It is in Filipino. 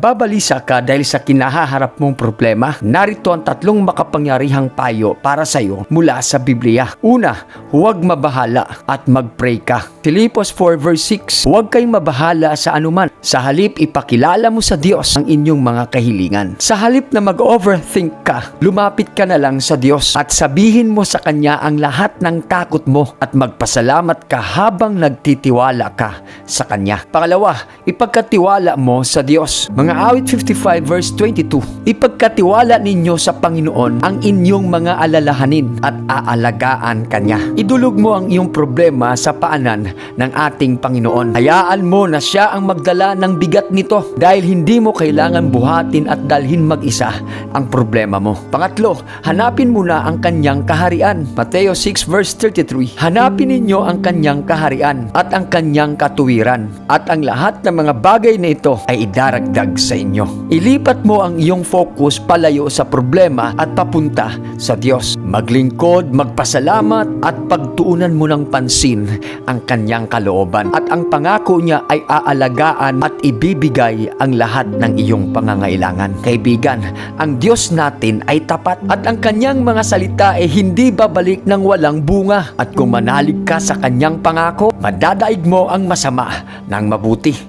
nababalisa ka dahil sa kinahaharap mong problema, narito ang tatlong makapangyarihang payo para sa iyo mula sa Biblia. Una, huwag mabahala at mag-pray ka. Filipos 4 verse 6, huwag kayong mabahala sa anuman. Sa halip, ipakilala mo sa Diyos ang inyong mga kahilingan. Sa halip na mag-overthink ka, lumapit ka na lang sa Diyos at sabihin mo sa Kanya ang lahat ng takot mo at magpasalamat ka habang nagtitiwala ka sa Kanya. Pangalawa, ipagkatiwala mo sa Diyos. Mga awit 55 verse 22, ipagkatiwala ninyo sa Panginoon ang inyong mga alalahanin at aalagaan Kanya. Idulog mo ang iyong problema sa paanan ng ating Panginoon. Hayaan mo na siya ang magdala ng bigat nito dahil hindi mo kailangan buhatin at dalhin mag-isa ang problema mo. Pangatlo, hanapin mo na ang kanyang kaharian. Mateo 6 verse 33, hanapin ninyo ang kanyang kaharian at ang kanyang katuwiran at ang lahat ng mga bagay na ito ay idaragdag sa inyo. Ilipat mo ang iyong focus palayo sa problema at papunta sa Diyos. Maglingkod, magpasalamat at pagtuunan mo ng pansin ang kanyang kalooban at ang pangako niya ay aalagaan at ibibigay ang lahat ng iyong pangangailangan. Kaibigan, ang Diyos natin ay tapat at ang kanyang mga salita ay hindi babalik ng walang bunga at kung manalig ka sa kanyang pangako, madadaig mo ang masama ng mabuti.